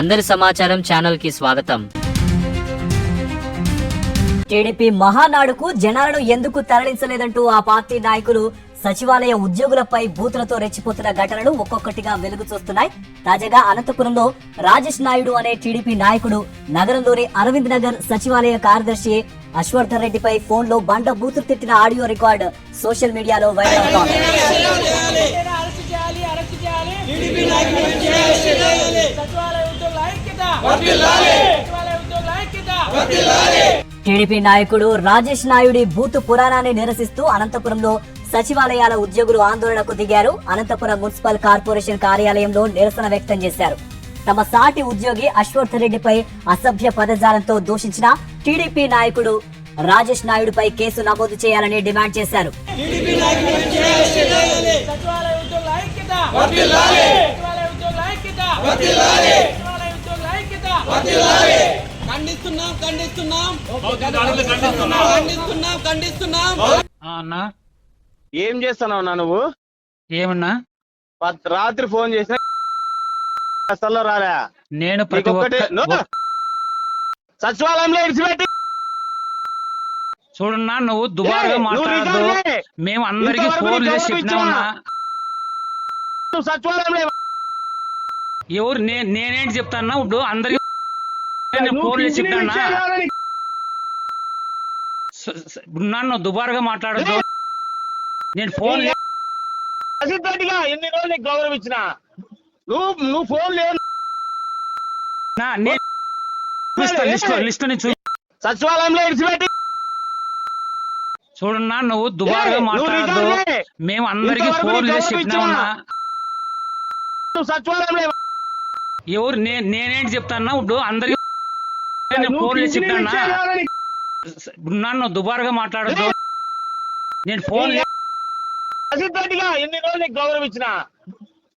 అందరి సమాచారం ఛానల్కి స్వాగతం. టీడీపీ మహానాడుకు జనాలను ఎందుకు తరలించలేదంటూ ఆ పార్టీ నాయకులు సచివాలయ ఉద్యోగులపై బూతులతో రెచ్చిపోతున్న ఘటనలు ఒక్కొక్కటిగా వెలుగు చూస్తున్నాయి. తాజాగా అనంతపురంలో రాజేష్ నాయుడు అనే టీడీపీ నాయకుడు నగరంలోని అరవింద్ నగర్ సచివాలయ కార్యదర్శి అశ్వర్ధన్ రెడ్డిపై ఫోన్లో బండ బూతులు తిట్టిన ఆడియో రికార్డ్ సోషల్ మీడియాలో వైరల్ అవుతోంది టీడీపీ నాయకుడు రాజేష్ నాయుడి బూతు పురాణాన్ని నిరసిస్తూ అనంతపురంలో సచివాలయాల ఉద్యోగులు ఆందోళనకు దిగారు. అనంతపురం మున్సిపల్ కార్పొరేషన్ కార్యాలయంలో నిరసన వ్యక్తం చేశారు. తమ సాటి ఉద్యోగి అశ్వర్థ రెడ్డిపై అసభ్య పదజాలంతో దూషించిన టీడీపీ నాయకుడు రాజేష్ నాయుడుపై కేసు నమోదు చేయాలని డిమాండ్ చేశారు. సచివాలయ ఖండిస్తున్నాం. ఖండిస్తున్నాం. ఖండిస్తున్నాం ఖండిస్తున్నాం. ఆ అన్నా. ఏం చేస్తున్నావు నా నువ్వు? ఏమన్నా? రాత్రి ఫోన్ చేసిన అసలు రాలే. నేను ప్రతి నీకొక్కటే ఒక్క నో. సచివాలయంలో ఇడిచిపెట్టి. చూడన్నా నువ్వు దుబారుగా చేయి. మేము అందరికి ఫోన్ చేసి ఎవరు చెప్పినామన్నా సచివాలయంలో ఎవరు? నేనేంటి చెప్తాన్నా? ఇప్పుడు అందరికి నేను ఫోన్ చేసి నన్ను దుబారుగా మాట్లాడద్దు. నేను ఫోన్ అసిద్ధటిగా ఎన్ని రోజులు నీకు గౌరవం ఇచ్చిన? నువ్వు నువ్వు ఫోన్ లేవు లిస్ట్ సచివాలయంలో ఇడిచిపెట్టి చూడన్నా నువ్వు దుబారుగా చేయి. మేము అందరికి ఫోన్ చేసి ఎవరు చెప్పినామన్నా సచివాలయంలో ఎవరు నేనేంటి చెప్తాన్నా? ఇప్పుడు అందరికి నేను ఫోన్ చేసి చెప్పినా నన్ను దుబారుగా మాట్లాడద్దు. నేను ఫోన్ అసిద్ధటిగా ఎన్ని రోజులు నీకు గౌరవం ఇచ్చిన?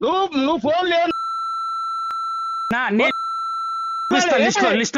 నువ్వు నువ్వు ఫోన్ లేవు లిస్ట్ లిస్ట్